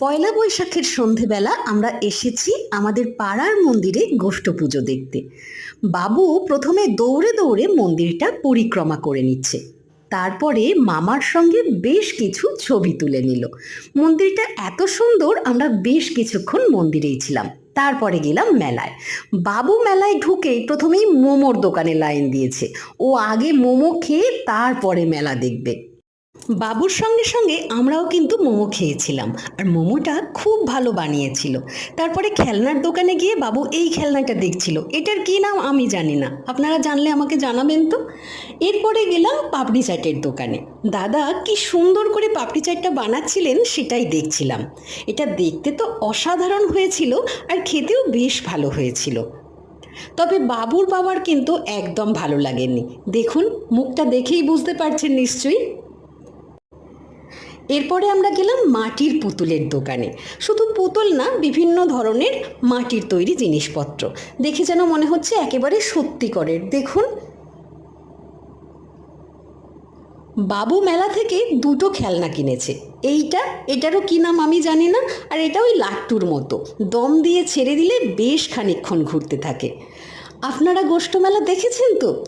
পয়লা বৈশাখের সন্ধেবেলা আমরা এসেছি আমাদের পাড়ার মন্দিরে গোষ্ঠ পুজো দেখতে। বাবু প্রথমে দৌড়ে দৌড়ে মন্দিরটা পরিক্রমা করে নিচ্ছে। তারপরে মামার সঙ্গে বেশ কিছু ছবি তুলে নিল। মন্দিরটা এত সুন্দর আমরা বেশ কিছুক্ষণ মন্দিরেই ছিলাম। তারপরে গেলাম মেলায়। বাবু মেলায় ঢুকেই প্রথমেই মোমোর দোকানে লাইন দিয়েছে। ও আগে মোমো খেয়ে তারপরে মেলা দেখবে। বাবুর সঙ্গে সঙ্গে আমরাও কিন্তু মোমো খেয়েছিলাম। আর মোমোটা খুব ভালো বানিয়েছিল। তারপরে খেলনার দোকানে গিয়ে বাবু এই খেলনাটা দেখছিল। এটার কী নাম আমি জানি না। আপনারা জানলে আমাকে জানাবেন তো? এরপরে গেলাম পাপড়ি চাটের দোকানে। দাদা কি সুন্দর করে পাপড়ি চাটটা বানাচ্ছিলেন সেটাই দেখছিলাম। এটা দেখতে তো অসাধারণ হয়েছিল আর খেতেও বেশ ভালো হয়েছিল। তবে বাবুর বাবার কিন্তু একদম ভালো লাগেনি। দেখুন, মুখটা দেখেই বুঝতে পারছেন নিশ্চয়ই। এরপরে আমরা গেলাম মাটির পুতুলের দোকানে। শুধু পুতুল না, বিভিন্ন ধরনের মাটির তৈরি জিনিসপত্র। দেখে যেন মনে হচ্ছে একেবারে সত্যিকরের। দেখুন। বাবু মেলা থেকে দুটো খেলনা কিনেছে। এইটা, এটারও কী নাম আমি জানি না, আর এটা ওই লাট্টুর মতো। দম দিয়ে ছেড়ে দিলে বেশ খানিকক্ষণ ঘুরতে থাকে। আপনারা গোষ্ঠ মেলা দেখেছেন তো?